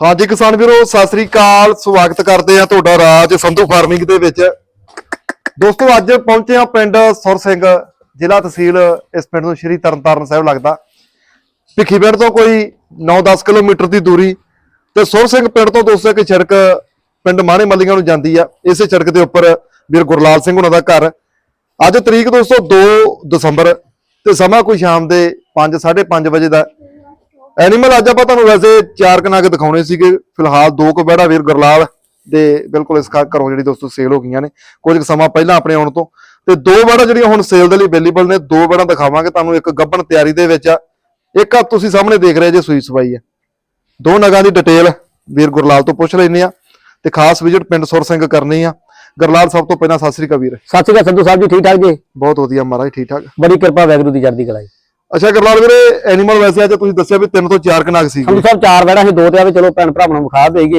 ਹਾਂਜੀ ਕਿਸਾਨ ਵੀਰੋ, ਸਤਿ ਸ੍ਰੀ ਅਕਾਲ। ਸਵਾਗਤ ਕਰਦੇ ਆ ਤੁਹਾਡਾ ਰਾਜ ਸੰਧੂ ਫਾਰਮਿੰਗ ਦੇ ਵਿੱਚ। ਦੋਸਤੋ, ਅੱਜ ਪਹੁੰਚੇ ਆ ਪਿੰਡ ਸੁਰ ਸਿੰਘ, ਜ਼ਿਲ੍ਹਾ ਤਹਿਸੀਲ ਇਸ ਪਿੰਡ ਤੋਂ ਸ਼੍ਰੀ ਤਰਨਤਾਰਨ ਸਾਹਿਬ ਲੱਗਦਾ। ਭਿੱਖੀ ਪਿੰਡ ਤੋਂ ਕੋਈ 9-10 ਕਿਲੋਮੀਟਰ ਦੀ ਦੂਰੀ ਤੇ ਸੁਰ ਸਿੰਘ ਪਿੰਡ ਤੋਂ ਦੋਸਤੋ, ਇੱਕ ਸੜਕ ਪਿੰਡ ਮਾਣੇ ਮੱਲੀਆਂ ਨੂੰ ਜਾਂਦੀ ਆ। ਇਸੇ ਸੜਕ ਦੇ ਉੱਪਰ ਵੀਰ ਗੁਰਲਾਲ ਸਿੰਘ ਉਹਨਾਂ ਦਾ ਘਰ। ਅੱਜ ਤਰੀਕ ਦੋਸਤੋ 2 ਦਸੰਬਰ ਤੇ ਸਮਾਂ ਕੋਈ ਸ਼ਾਮ ਦੇ 5:30 ਵਜੇ ਦਾ ਐਨੀਮਲ ਅੱਜ ਆਪਾਂ ਤੁਹਾਨੂੰ ਵੈਸੇ ਚਾਰ ਕਨਾਗ ਦਿਖਾਉਣੇ ਸੀਗੇ। ਫਿਲਹਾਲ ਦੋ ਕੁ ਬੈੜਾ ਵੀਰ ਗੁਰਲਾਲ ਦੇ ਬਿਲਕੁਲ ਇਸ ਘਰੋਂ ਜਿਹੜੀ ਦੋਸਤੋ ਸੇਲ ਹੋ ਗਈਆਂ ਨੇ। ਕੁਝ ਕੁ ਸਮਾਂ ਪਹਿਲਾਂ ਆਪਣੇ ਆਉਣ ਤੋਂ। ਤੇ ਦੋ ਬੈੜਾ ਜਿਹੜੀਆਂ ਹੁਣ ਸੇਲ ਦੇ ਲਈ ਅਵੇਲੇਬਲ ਨੇ ਦੋ ਬੈੜਾ ਦਿਖਾਵਾਂਗੇ ਤੁਹਾਨੂੰ। ਇੱਕ ਗੱਬਣ ਤਿਆਰੀ ਦੇ ਵਿੱਚ ਆ। ਇੱਕ ਆ ਤੁਸੀਂ ਸਾਹਮਣੇ ਦੇਖ ਰਹੇ ਜੇ ਸੂਈ ਸਵਾਈ ਆ। ਦੋ ਨਗਾਂ ਦੀ ਡਿਟੇਲ ਵੀਰ ਗੁਰਲਾਲ ਤੋਂ ਪੁੱਛ ਲੈਨੇ ਆ। ਤੇ ਖਾਸ ਵਿਜ਼ਿਟ ਪਿੰਡ ਸੁਰ ਸਿੰਘ ਕਰਨੀ ਆ। ਗੁਰਲਾਲ ਸਭ ਤੋਂ ਪਹਿਲਾਂ ਸਤਿ ਸ੍ਰੀ ਅਕਾਲ ਵੀਰ। ਸਤਿ ਸ਼੍ਰੀ ਅਕਾਲ ਸੰਧੂ ਸਾਹਿਬ ਜੀ ਠੀਕ ਠਾਕ ਜੀ? ਬਹੁਤ ਵਧੀਆ ਮਹਾਰਾਜ ਠੀਕ ਠਾਕ। ਬੜੀ ਕਿਰਪਾ ਵੈਗਰੂ ਦੀ ਚੜ੍ਹਦੀ ਕਲਾ ਜੀ। ਅੱਛਾ ਗੁਰਲਾਲ ਵੀਰੇ ਐਨੀਮਲ ਵੈਸੇ ਅੱਜ ਤੁਸੀਂ ਦੱਸਿਆ ਵੀ ਤਿੰਨ ਤੋਂ ਚਾਰ ਕਨਾਗ ਸੀਗੇ। ਸੰਧੂ ਸਾਹਿਬ ਚਾਰ ਵੜਾ ਸੀ ਦੋ ਤੇ ਆਵੇ ਚਲੋ ਭੈਣ ਭਰਾਵਾਂ ਨੂੰ ਵਿਖਾ ਦੇਈਏ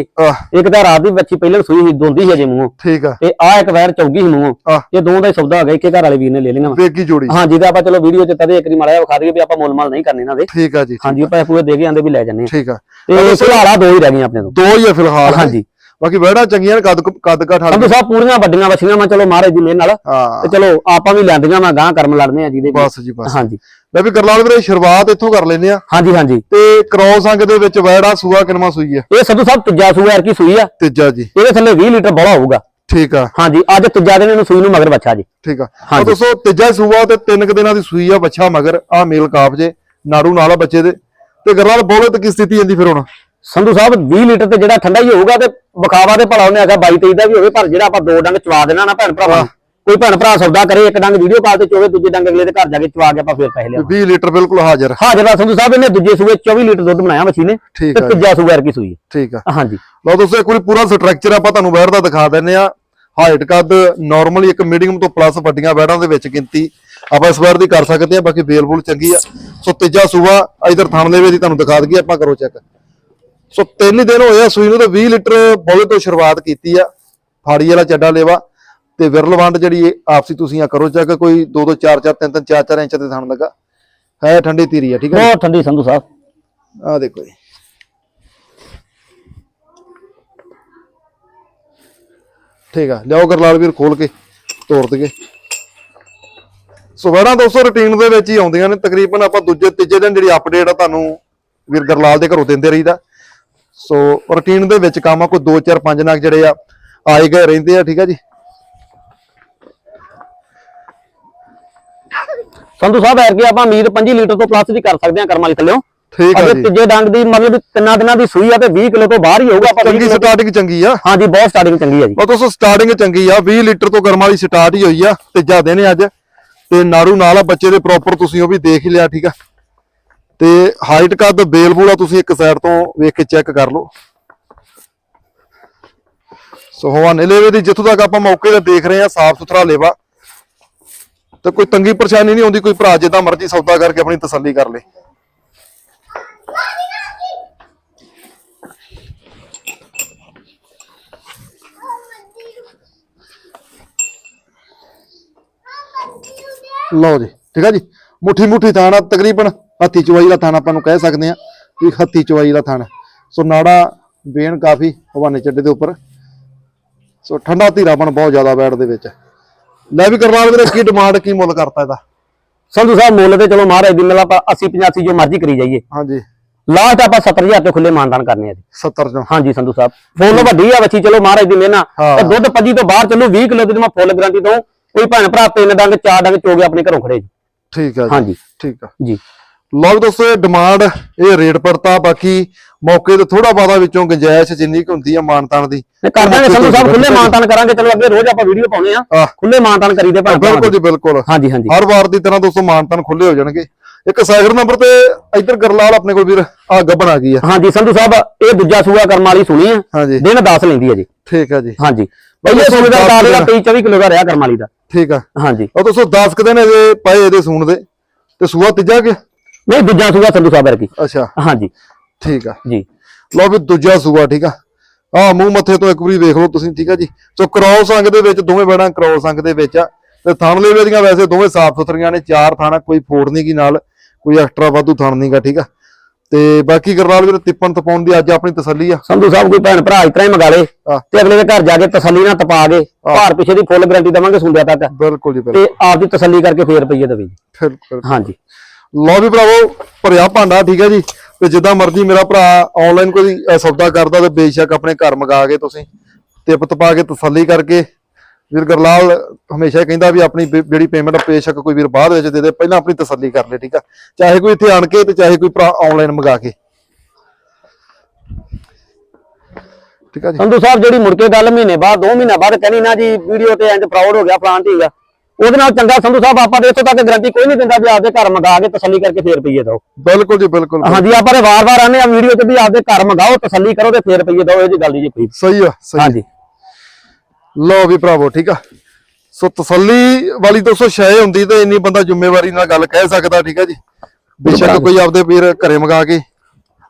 ਇੱਕ ਤਾਂ ਰਾਤ ਦੀ ਬੱਚੀ ਪਹਿਲਾਂ ਸੂਈ ਸੀ ਦੋਂਦੀ ਸੀ ਅਜੇ ਮੂੰਹੋਂ। ਠੀਕ ਆ। ਤੇ ਆ ਇੱਕ ਵੈਰ ਚੌਗੀ ਸੀ ਮੂੰਹੋਂ। ਇਹ ਦਾ ਹੀ ਸੌਦਾ ਹੋ ਗਿਆ ਇੱਕੇ ਘਰ ਵਾਲੇ ਵੀਰ ਨੇ ਲੈ ਵਾ। ਵੇਗੀ ਜੋੜੀ। ਹਾਂ ਜਿਹਦਾ ਆਪਾਂ ਚਲੋ ਵੀਡੀਓ 'ਚ ਤਦੇ ਇੱਕ ਦੀ ਮਾੜਾ ਜਿਹਾ ਵਿਖਾ ਦਈਏ ਵੀ ਆਪਾਂ ਮੁੱਲ ਮਾਲ ਨਹੀਂ ਕਰਨੇ ਇਹਨਾਂ ਦੇ। ਠੀਕ ਆ ਜੀ ਹਾਂਜੀ ਪੈਸੇ ਪੂਰੇ ਦੇ ਕੇ ਆਂਦੇ ਵੀ ਲੈ ਜੰਨੇ ਠੀਕ ਆ। ਤੇ ਫਿਲਹਾਲ ਦੋ ਹੀ ਰਹਿ ਗਈਆਂ ਆਪਣੇ ਤੋਂ। ਦੋ ਹੀ ਆ ਫਿਲਹਾਲ। ਹਾਂਜੀ। ਬਾਕੀ ਬੈੜਾ ਚੰਗੀਆਂ ਕੱਦ ਕੱਦ ਸੰਧੂ ਹਾਲ ਸਾਹਿਬ ਪੂਰੀਆਂ ਵੱਡੀਆਂ ਵਛੀਆਂ ਮੈਂ ਚਲੋ ਮਹਾਰਾਜ ਦੀ ਮਿਹਰ ਨਾਲ। ਤੇ ਚਲੋ ਆਪਾਂ ਵੀ ਲੈਂਦੀਆਂ ਮੈਂ ਗਾਂ ਕਰਮ ਲੜਨੇ ਆ ਜਿਹਦੇ। ਬਸ ਜੀ ਬਸ। ਹਾਂਜੀ। ਲੈ ਵੀ ਗਰਲਾਲ ਵੀਰੇ ਸ਼ੁਰੂਆਤ ਇੱਥੋਂ ਕਰ ਲੈਨੇ ਆ ਹਾਂਜੀ ਹਾਂਜੀ। ਤੇ ਕ੍ਰੋਸ ਅੰਗ ਦੇ ਵਿੱਚ ਬੈੜਾ ਸੂਆ ਕਿਨਮਾ ਸੂਈ ਆ? ਇਹ ਸੰਧੂ ਸਾਹਿਬ ਤੀਜਾ ਸੂਆ ਕੀ ਸੂਈ ਆ। ਤੀਜਾ ਜੀ। ਇਹਦੇ ਥੱਲੇ 20 ਲੀਟਰ ਬੋਲਾ ਹੋਊਗਾ। ਠੀਕ ਆ। ਹਾਂਜੀ ਅੱਜ ਤੀਜਾ ਦਿਨ ਇਹਨੂੰ ਸੂਈ ਨੂੰ ਮਗਰ ਬੱਚਾ ਜੀ। ਠੀਕ ਆ। ਉਹ। ਦੋਸਤੋ ਤੀਜਾ ਸੂਆ ਤੇ ਤਿੰਨ ਕੁ ਦਿਨਾਂ ਦੀ ਸੂਈ ਆ ਬੱਚਾ ਮਗਰ। ਆ ਮੇਲ ਕਾਫ ਜੇ ਨਾੜੂ ਨਾਲ ਬੱਚੇ ਦੇ। ਤੇ ਗਰਲਾਲ ਬੋਲੇ ਤੇ ਕੀ ਸਥਿਤੀ ਜਾਂਦੀ ਫਿਰ ਹੁਣ? ਸੰਧੂ ਸਾਹਿਬ 20 ਲੀਟਰ ਤੇ ਜਿਹੜਾ ਠੰਡਾ ਹੀ ਹੋਊਗਾ ਤੇ ਵਿਖਾਵਾ ਤੇ ਭਲਾ ਉਹਨੇ ਆਗਾ 22 23 ਦਾ ਵੀ ਹੋਵੇ ਪਰ ਜਿਹੜਾ ਆਪਾਂ ਦੋ ਡੰਗ ਚਵਾ ਦੇਣਾ ਨਾ ਭੈਣ ਭਰਾਵਾਂ ਕੋਈ ਭੈਣ ਭਰਾ ਸੌਦਾ ਕਰੇ ਇੱਕ ਡੰਗ ਵੀਡੀਓ ਕਾਲ ਤੇ ਚੋਵੇ ਦੂਜੇ ਡੰਗ ਅਗਲੇ ਦੇ ਘਰ ਜਾ ਕੇ ਚਵਾ ਕੇ ਆਪਾਂ ਫੇਰ ਪੈਸੇ ਲਿਆਵਾਂ 20 ਲੀਟਰ ਬਿਲਕੁਲ ਹਾਜ਼ਰ। ਹਾਜ਼ਰ ਆ ਸੰਧੂ ਸਾਹਿਬ ਇਹਨੇ ਦੂਜੇ ਸੂਏ 24 ਲੀਟਰ ਦੁੱਧ ਬਣਾਇਆ ਮੱਛੀ ਨੇ ਤੇ ਤੀਜਾ ਸੂਆ ਕੀ ਸੂਈ ਠੀਕ ਆ। ਹਾਂਜੀ। ਲਓ ਦੋਸਤੋ ਇੱਕ ਵਾਰੀ ਪੂਰਾ ਸਟਰਕਚਰ ਆਪਾਂ ਤੁਹਾਨੂੰ ਬੈੜ ਦਾ ਦਿਖਾ ਦਿੰਨੇ ਆ ਹਾਈਟ ਕੱਦ ਨਾਰਮਲੀ ਇੱਕ ਮੀਡੀਅਮ ਤੋਂ ਪਲੱਸ ਵੱਡੀਆਂ ਬੈੜਾਂ ਦੇ ਵਿੱਚ ਗਿਣਤੀ ਆਪਾਂ ਇਸ ਵਾਰ ਦੀ ਕਰ ਸਕਦੇ ਆ ਬਾਕੀ ਬੇਲਬੁਲ ਚੰਗੀ ਆ। ਸੋ ਤੀਜਾ ਸੂਆ ਇਧਰ ਥਣ ਦੀ ਤੁਹਾਨੂੰ ਦਿਖਾ ਦਈਏ ਆਪਾਂ ਕਰੋ ਚੈੱਕ ਸੋ ਤਿੰਨ ਦਿਨ ਹੋਏ ਆ ਸੂਈ ਨੂੰ ਤੇ 20 ਲੀਟਰ ਬੋਲੇ ਤੋਂ ਸ਼ੁਰੂਆਤ ਕੀਤੀ ਆ ਫਾੜੀ ਵਾਲਾ ਚੱਡਾ ਲੇਵਾ ਤੇ ਵਿਰਲ ਵੰਡ ਜਿਹੜੀ ਆਪਸੀ ਤੁਸੀਂ ਆ ਕਰੋ ਚੈੱਕ ਕੋਈ 2 2 4 4 3 3 4 4 ਇੰਚ ਤੇ ਥਣ ਲੱਗਾ। ਹੈ ਠੰਡੀ ਧੀਰੀ ਆ ਠੀਕ ਹੈ ਬਹੁਤ ਠੰਡੀ ਸੰਧੂ ਸਾਹਿਬ। ਆ ਦੇਖੋ ਜੀ। ਠੀਕ ਆ ਲਿਆਓ ਗਰਲਾਲ ਵੀਰ ਖੋਲ ਕੇ ਤੋੜ ਦਈਏ। ਸੋ ਵੜਾ ਦੋਸਤੋ ਰੁਟੀਨ ਦੇ ਵਿੱਚ ਹੀ ਆਉਂਦੀਆਂ ਨੇ ਤਕਰੀਬਨ ਆਪਾਂ ਦੂਜੇ ਤੀਜੇ ਦਿਨ ਜਿਹੜੀ ਅਪਡੇਟ ਆ ਤੁਹਾਨੂੰ ਵੀਰ ਗਰਲਾਲ ਦੇ ਘਰੋਂ ਦਿੰਦੇ ਰਹੀਦਾ। ਸੋ ਰੁਟੀਨ ਦੇ ਵਿੱਚ ਕੰਮ ਆ ਕੋਈ 2 4 5 ਨਗ ਜਿਹੜੇ ਆ ਆਏ ਗਏ ਰਹਿੰਦੇ ਆ ਠੀਕ ਆ ਜੀ? ਸੰਧੂ ਸਾਹਿਬ ਐਰ ਕੇ ਆਪਾਂ ਉਮੀਦ 5 ਲੀਟਰ ਤੋਂ ਪਲੱਸ ਦੀ ਕਰ ਸਕਦੇ ਹਾਂ ਕਰਮ ਵਾਲੀ ਥੱਲਿਓ। ਠੀਕ ਆ ਅਜੇ ਜੀ। ਤੀਜੇ ਡੰਗ ਦੀ ਮਤਲਬ ਤਿੰਨਾਂ ਦਿਨਾਂ ਦੀ ਸੂਈ ਆ ਤੇ 20 ਕਿਲੋ ਤੋਂ ਬਾਹਰ ਹੀ ਹੋਊਗਾ ਆਪਾਂ 20 ਚੰਗੀ ਸਟਾਰਟਿੰਗ ਚੰਗੀ ਆ। ਹਾਂਜੀ ਬਹੁਤ ਸਟਾਰਟਿੰਗ ਚੰਗੀ ਆ ਜੀ। ਉਹ ਦੋਸਤੋ ਸਟਾਰਟਿੰਗ ਚੰਗੀ ਆ 20 ਲੀਟਰ ਤੋਂ ਗਰਮ ਵਾਲੀ ਸਟਾਰਟ ਹੀ ਹੋਈ ਆ ਤੀਜਾ ਦਿਨ ਹੈ ਅੱਜ। ਤੇ ਨਾੜੂ ਨਾਲ ਆ ਬੱਚੇ ਦੇ ਪ੍ਰੋਪਰ ਤੁਸੀਂ ਉਹ ਵੀ ਦੇਖ ਹੀ ਲਿਆ ਠੀਕ ਆ। ਤੇ ਹਾਈਟ ਕੱਦ ਬੇਲਬੂਲਾ ਤੁਸੀਂ ਇੱਕ ਸਾਈਡ ਤੋਂ ਵੇਖ ਕੇ ਚੈੱਕ ਕਰ ਲਓ। ਸੋ ਹਵਾਨੇ ਲੇਵੇ ਦੀ, ਜਿੱਥੋਂ ਤੱਕ ਆਪਾਂ ਮੌਕੇ ਤੇ ਦੇਖ ਰਹੇ ਆ ਸਾਫ਼ ਸੁਥਰਾ ਲੇਵਾ। ਤੇ ਕੋਈ ਤੰਗੀ ਪਰੇਸ਼ਾਨੀ ਨਹੀਂ ਆਉਂਦੀ, ਕੋਈ ਭਰਾ ਜਿੱਦਾਂ ਮਰਜ਼ੀ ਸੌਦਾ ਕਰਕੇ ਆਪਣੀ ਤਸੱਲੀ ਕਰ ਲੇ। ਲਓ ਜੀ, ਠੀਕ ਆ ਜੀ? ਮੁੱਠੀ ਮੁੱਠੀ ਥਾਣਾ ਤਕਰੀਬਨ ਹੱਥੀ ਚਵਾਈ ਦਾ ਥਾਣਾ ਆਪਾਂ ਨੂੰ ਕਹਿ ਸਕਦੇ ਆ ਕਿ ਹੱਥੀ ਚਵਾਈ ਦਾ ਥਾਣਾ। ਸੋ ਨਾੜਾ ਬੇਨ ਕਾਫੀ ਹਵਾਨੇ ਚੱਡੇ ਦੇ ਉੱਪਰ। ਸੋ ਠੰਡਾ ਧੀਰਾਪਣ ਬਹੁਤ ਜ਼ਿਆਦਾ ਬੈਠ ਦੇ ਵਿੱਚ। ਲੈ ਵੀ ਕਰਵਾਲ ਵੀਰੇ ਕੀ ਡਿਮਾਂਡ ਕੀ ਮੁੱਲ ਕਰਤਾ ਇਹਦਾ? ਸੰਧੂ ਸਾਹਿਬ ਮੁੱਲ ਤੇ ਚਲੋ ਮਹਾਰਾਜ ਦੀ ਮਿਲ ਆਪਾਂ 80 85 ਜੋ ਮਰਜ਼ੀ ਕਰੀ ਜਾਈਏ। ਹਾਂਜੀ। ਲਾਸਟ ਆਪਾਂ 70000 ਤੇ ਖੁੱਲੇ ਮਾਨਦਾਨ ਕਰਨੇ ਆ ਜੀ। 70 ਚੋਂ। ਹਾਂਜੀ ਸੰਧੂ ਸਾਹਿਬ। ਫੁੱਲ ਵੱਡੀ ਆ ਬੱਚੀ ਚਲੋ ਮਹਾਰਾਜ ਦੀ ਮਿਹਨਾ। ਤੇ ਦੁੱਧ ਪੱਜੀ ਤੋਂ ਬਾਹਰ ਚੱਲੂ 20 ਕਿਲੋ ਦੀ ਮੈਂ ਫੁੱਲ ਗਰੰਟੀ ਦਊਂ। ਕੋਈ ਭੈਣ ਭਰਾ ਤਿੰਨ ਡੰਗ ਚਾਰ ਡੰਗ ਚੋਗੇ ਆਪਣੇ ਘਰੋਂ ਖੜੇ ਜੀ। ਠੀਕ ਆ ਜੀ। ਹਾਂਜੀ। ਠੀਕ ਆ। ਜੀ। ਲਓ ਦੋਸਤੋ ਇਹ ਡਿਮਾਂਡ ਇਹ ਰੇਟ ਪੜਤਾ ਬਾਕੀ ਮੌਕੇ ਤੇ ਥੋੜਾ ਬਾਦਾ ਵਿੱਚੋਂ ਗੁੰਜਾਇਸ਼ ਜਿੰਨੀ ਕੁ ਹੁੰਦੀ ਆ ਮਾਨਤਾਨ ਦੀ ਕਰ ਦਾਂਗੇ ਸੰਧੂ ਸਾਹਿਬ ਖੁੱਲੇ ਮਾਨਦਾਨ ਕਰਾਂਗੇ। ਚਲੋ ਅੱਗੇ ਰੋਜ਼ ਆਪਾਂ ਵੀਡੀਓ ਪਾਉਨੇ ਆ ਖੁੱਲੇ ਮਾਨਦਾਨ ਕਰੀਦੇ ਭਰਾਵਾਂ ਬਿਲਕੁਲ। ਜੀ ਬਿਲਕੁਲ। ਹਾਂਜੀ ਹਾਂਜੀ। ਹਰ ਵਾਰ ਦੀ ਤਰ੍ਹਾਂ ਦੋਸਤੋ ਮਾਨਤਾਨ ਖੁੱਲੇ ਹੋ ਜਾਣਗੇ। ਇੱਕ ਸਾਈਡ ਨੰਬਰ ਤੇ ਇੱਧਰ ਗਰਲਾਲ ਆਪਣੇ ਕੋਲ ਵੀਰ ਆ ਗੱਬਣ ਆ ਗਈ ਆ। ਹਾਂਜੀ ਸੰਧੂ ਸਾਹਿਬ ਇਹ ਦੂਜਾ ਸੂਆ ਕਰਮ ਵਾਲੀ ਸੁਣੀ ਆ। ਦਿਨ 10 ਲੈਂਦੀ ਆ ਜੀ। ਠੀਕ ਆ ਜੀ। ਹਾਂਜੀ। ਦੱਸੋ ਸੂਏ ਦਾ ਦਾਦੇ ਦਾ ਦਿਨ। 23 24 ਕਿਲੋ ਦਾ ਰਿਹਾ ਕਰਮ ਵਾਲੀ ਦਾ। ਠੀਕ ਆ। ਹਾਂਜੀ। ਉਹ ਦੋਸਤੋ 10 ਕੁ ਦਿਨ ਇਹਦੇ ਪਏ ਇਹਦੇ ਸੂਣ ਦੇ। ਤੇ ਸੂਆ ਤੀਜਾ ਕਿ ਨਹੀਂ ਦੂਜਾ ਸੂਆ ਸੰਧੂ ਸਾਹਿਬ ਵਰਗੀ। ਅੱਛਾ। ਹਾਂਜੀ। ਠੀਕ ਆ। ਜੀ। ਲਓ ਵੀ ਦੂਜਾ ਸੂਆ ਠੀਕ ਆ। ਆ ਮੂੰਹ ਮੱਥੇ ਤੋਂ ਇੱਕ ਵਾਰੀ ਵੇਖ ਲਓ ਤੁਸੀਂ ਠੀਕ ਆ ਜੀ। ਸੋ ਕ੍ਰੋਸ ਅੰਗ ਦੇ ਵਿੱਚ ਦੋਵੇਂ ਬੈੜਾਂ ਕ੍ਰੋਸ ਅੰਗ ਦੇ ਵਿੱਚ ਆ। ਤੇ ਥਣ ਲੇਵੇ ਦੀਆਂ ਵੈਸੇ ਦੋਵੇਂ ਸਾਫ਼ ਸੁਥਰੀਆਂ ਨੇ ਚਾਰ ਥਾਣਾ ਕੋਈ ਫੋੜ ਨਹੀਂ ਗੀ ਨਾਲ ਕੋਈ ਐਕਸਟਰਾ ਵਾਧੂ ਥਣ ਨਹੀਂਗਾ ਠੀਕ ਆ। ਤੇ ਬਾਕੀ ਗਰਨਾਲ ਵੀਰ ਤਿੱਪਣ ਤਪਾਉਣ ਦੀ ਅੱਜ ਆਪਣੀ ਤਸੱਲੀ ਆ। ਸੰਧੂ ਸਾਹਿਬ ਕੋਈ ਭੈਣ ਭਰਾ ਇਸ ਤਰ੍ਹਾਂ ਹੀ ਮੰਗਾ ਲੇ। ਤੇ ਅਗਲੇ ਦੇ ਘਰ ਜਾ ਕੇ ਤਸੱਲੀ ਨਾਲ ਤਪਾ ਕੇ ਭਾਰ ਪਿੱਛੇ ਦੀ ਫੁੱਲ ਗਾਰੰਟੀ ਦਵਾਂਗੇ ਸੁੰਦਿਆ ਤੱਕ। ਬਿਲਕੁਲ ਜੀ ਬਿਲਕੁਲ। ਤੇ ਆਪ ਦੀ ਤਸੱਲੀ ਕਰਕੇ ਫੇਰ ਰੁਪਈਏ ਦੇਵੇ ਜੀ। ਬਿਲਕੁਲ। ਹਾਂਜੀ। ਲਓ ਵੀ ਭਰਾਵੋ, ਭਰਿਆ ਭਾਂਡਾ, ਠੀਕ ਹੈ ਜੀ। ਤੇ ਜਿੱਦਾਂ ਮਰਜ਼ੀ ਮੇਰਾ ਭਰਾ ਆਨਲਾਈਨ ਕੋਈ ਸੌਦਾ ਕਰਦਾ ਤੇ ਬੇਸ਼ੱਕ ਆਪਣੇ ਘਰ ਮੰਗਾ ਕੇ ਤੁਸੀਂ ਟਿਪ ਤਪਾ ਕੇ ਤਸੱਲੀ ਕਰਕੇ। ਵੀਰ ਗਰਲਾਲ ਹਮੇਸ਼ਾ ਕਹਿੰਦਾ ਵੀ ਆਪਣੀ ਜਿਹੜੀ ਪੇਮੈਂਟ ਬੇਸ਼ੱਕ ਕੋਈ ਵੀਰ ਬਾਅਦ ਵਿੱਚ ਦੇ ਦੇ, ਪਹਿਲਾਂ ਆਪਣੀ ਤਸੱਲੀ ਕਰ ਲੈ, ਠੀਕ ਆ। ਚਾਹੇ ਕੋਈ ਇੱਥੇ ਆਣ ਕੇ ਤੇ ਚਾਹੇ ਕੋਈ ਭਰਾ ਆਨਲਾਈਨ ਮੰਗਾ ਕੇ। ਠੀਕ ਆ ਜੀ। ਸੰਧੂ ਸਾਹਿਬ, ਜਿਹੜੀ ਮੁੜ ਕੇ ਗੱਲ ਮਹੀਨੇ ਬਾਅਦ 2 ਮਹੀਨਾ ਬਾਅਦ ਕਹਿਣੀ ਨਾ ਜੀ, ਵੀਡੀਓ ਤੇ ਇੰਜ ਫਰਾਡ ਹੋ ਗਿਆ, ਫਲਾਣ ਠੀਕ ਆ। ਉਹਦੇ ਨਾਲ ਚੰਗਾ ਸੰਧੂ ਸਾਹਿਬ ਆਪਾਂ ਦੇ ਇੱਥੋਂ ਤੱਕ ਗਾਰੰਟੀ ਕੋਈ ਨਹੀਂ ਦਿੰਦਾ ਵੀ ਆਪਦੇ ਘਰ ਮੰਗਾ ਕੇ ਤਸੱਲੀ ਕਰਕੇ ਫੇਰ ਰੁਪਈਏ ਦਿਓ। ਬਿਲਕੁਲ ਜੀ ਬਿਲਕੁਲ ਹਾਂਜੀ ਆਪਾਂ ਨੇ ਵਾਰ-ਵਾਰ ਆਨੇ ਆ ਵੀਡੀਓ ਤੇ ਵੀ ਆਪਦੇ ਘਰ ਮੰਗਾਓ ਤਸੱਲੀ ਕਰੋ ਤੇ ਫੇਰ ਰੁਪਈਏ ਦਿਓ ਇਹ ਜੀ ਗੱਲ ਨਹੀਂ ਜੀ ਕੋਈ। ਸਹੀ ਆ ਸਹੀ ਹਾਂਜੀ। ਲਓ ਵੀ ਭਰਾਵੋ ਠੀਕ ਆ? ਸੋ ਤਸੱਲੀ ਵਾਲੀ ਦੋਸਤੋ ਸ਼ੈ ਹੁੰਦੀ ਤੇ ਇੰਨੀ ਬੰਦਾ ਜ਼ਿੰਮੇਵਾਰੀ ਨਾਲ ਗੱਲ ਕਹਿ ਸਕਦਾ ਠੀਕ ਆ ਜੀ? ਬੇਸ਼ੱਕ ਕੋਈ ਆਪਦੇ ਵੀਰ ਘਰੇ ਮੰਗਾ ਕੇ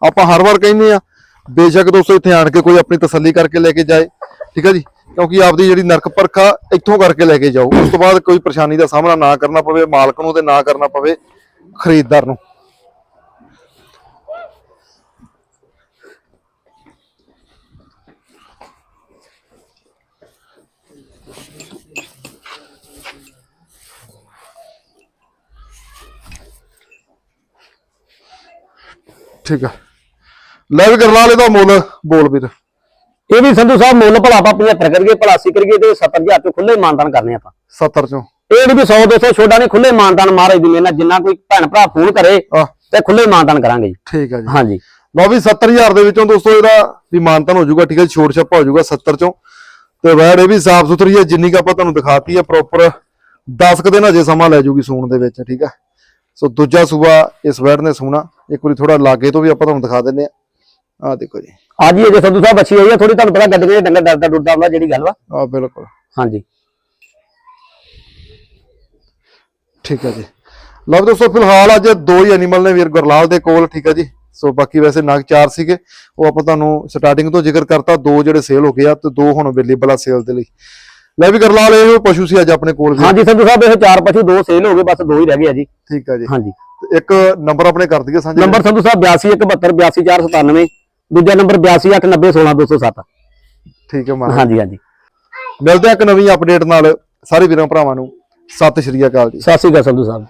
ਆਪਾਂ ਹਰ ਵਾਰ ਕਹਿੰਦੇ ਆ ਬੇਸ਼ੱਕ ਦੋਸਤੋ ਇੱਥੇ ਆਣ ਕੇ ਕੋਈ ਆਪਣੀ ਤਸੱਲੀ ਕਰਕੇ ਲੈ ਕੇ ਜਾਏ ਠੀਕ ਆ ਜੀ? ਕਿਉਂਕਿ ਆਪਦੀ ਜਿਹੜੀ ਨਰਕ ਪਰਖਾ ਇੱਥੋਂ ਕਰਕੇ ਲੈ ਕੇ ਜਾਓ ਉਸ ਤੋਂ ਬਾਅਦ ਕੋਈ ਪਰੇਸ਼ਾਨੀ ਦਾ ਸਾਹਮਣਾ ਨਾ ਕਰਨਾ ਪਵੇ, ਮਾਲਕ ਨੂੰ ਤੇ ਨਾ ਕਰਨਾ ਪਵੇ ਖਰੀਦਦਾਰ ਨੂੰ। ਠੀਕ ਆ। ਲੈ ਵੀ ਕਰਲਾ ਇਹਦਾ ਮੁੱਲ ਬੋਲ ਵੀਰ। ਇਹ ਵੀ ਸੰਧੂ ਸਾਹਿਬ ਮੁੱਲ ਭਲਾ ਆਪਾਂ 75 ਕਰੀਏ ਭਲਾ 80 ਕਰੀਏ ਤੇ 70000 ਤੋਂ ਖੁੱਲੇ ਮਾਨਦਾਨ ਕਰਨੇ ਆਪਾਂ। 70 ਚੋਂ। ਇਹ ਨਹੀਂ ਵੀ 100 200 ਛੋਟਾ ਨਹੀਂ ਖੁੱਲੇ ਮਾਨਦਾਨ ਮਹਾਰਾਜ ਦੀ ਮਿਹਨਤ ਜਿੰਨਾ ਕੋਈ ਭੈਣ ਭਰਾ ਫੋਨ ਕਰੇ ਤੇ ਖੁੱਲੇ ਮਾਨਦਾਨ ਕਰਾਂਗੇ ਜੀ। ਠੀਕ ਆ ਜੀ। ਹਾਂਜੀ। ਲਓ ਵੀ 70000 ਦੇ ਵਿੱਚੋਂ ਦੋਸਤੋ ਇਹਦਾ ਵੀ ਮਾਨਤਨ ਹੋ ਜਾਊਗਾ ਠੀਕ ਹੈ ਛੋਟ ਛੱਪਾ ਹੋ ਜਾਊਗਾ 70 ਚੋਂ। ਤੇ ਵੈੜ ਇਹ ਵੀ ਸਾਫ਼ ਸੁਥਰੀ ਹੈ ਜਿੰਨੀ ਕੁ ਆਪਾਂ ਤੁਹਾਨੂੰ ਦਿਖਾਤੀ ਹੈ ਪ੍ਰੋਪਰ 10 ਕੁ ਦਿਨ ਅਜੇ ਸਮਾਂ ਲੈ ਜਾਊਗੀ ਸੂਣ ਦੇ ਵਿੱਚ ਠੀਕ ਹੈ ਸੋ ਦੂਜਾ ਸੂਆ ਇਸ ਵੈੜ ਨੇ ਸੂਣਾ। ਇੱਕ ਵਾਰੀ ਥੋੜਾ ਲਾਗੇ ਤੋਂ ਵੀ ਆਪਾਂ ਤੁਹਾਨੂੰ ਦਿਖਾ ਦਿੰਨੇ ਆ ਆ ਦੇਖੋ ਜੀ। ਅੱਜ ਹੀ ਅਜੇ ਸੰਧੂ ਸਾਹਿਬ ਬੱਚੀ ਹੋਈ ਆ ਥੋੜੀ ਤੁਹਾਨੂੰ ਪਤਾ ਗੱਡੀਆਂ ਦੇ ਡੰਗਰ ਡਰਦਾ ਡੁਰਦਾ ਹੁੰਦਾ ਜਿਹੜੀ ਗੱਲ ਵਾ। ਆ ਬਿਲਕੁਲ। ਹਾਂਜੀ। ਠੀਕ ਹੈ ਜੀ। ਲਓ ਦੋਸਤੋ ਫਿਲਹਾਲ ਅੱਜ ਦੋ ਹੀ ਐਨੀਮਲ ਨੇ ਵੀਰ ਗੁਰਲਾਲ ਦੇ ਕੋਲ ਠੀਕ ਹੈ ਜੀ। ਸੋ ਬਾਕੀ ਵੈਸੇ ਨਗ ਚਾਰ ਸੀਗੇ ਉਹ ਆਪਾਂ ਤੁਹਾਨੂੰ ਸਟਾਰਟਿੰਗ ਤੋਂ ਜ਼ਿਕਰ ਕਰਤਾ ਦੋ ਜਿਹੜੇ ਸੇਲ ਹੋ ਗਏ ਆ ਤੇ ਦੋ ਹੁਣ ਅਵੇਲੇਬਲ ਆ ਸੇਲ ਦੇ ਲਈ। ਲੈ ਵੀ ਗੁਰਲਾਲ ਇਹ ਪਸ਼ੂ ਸੀ ਅੱਜ ਆਪਣੇ ਕੋਲ ਹਾਂਜੀ ਸੰਧੂ ਸਾਹਿਬ ਇਹ ਚਾਰ ਪਸ਼ੂ ਦੋ ਸੇਲ ਹੋ ਗਏ ਬਸ ਦੋ ਹੀ ਰਹਿ ਗਏ ਆ ਜੀ। ਠੀਕ ਹੈ ਜੀ। ਹਾਂਜੀ। ਇੱਕ ਨੰਬਰ ਆਪਣੇ ਕਰ ਦਈਏ ਸਾਂਝੇ ਨੰਬਰ ਸੰਧੂ ਸਾਹਿਬ 8217 82497 ਦੂਜਾ ਨੰਬਰ 8289016207 ਠੀਕ ਹੈ ਮਾਨ ਹਾਂਜੀ ਹਾਂਜੀ। ਮਿਲਦੇ ਆ ਇੱਕ ਨਵੀਂ ਅਪਡੇਟ ਨਾਲ। ਸਾਰੇ ਵੀਰਾਂ ਭਰਾਵਾਂ ਨੂੰ ਸਤਿ ਸ਼੍ਰੀ ਅਕਾਲ ਜੀ। ਸਤਿ ਸ਼੍ਰੀ ਅਕਾਲ ਸੰਧੂ ਸਾਹਿਬ।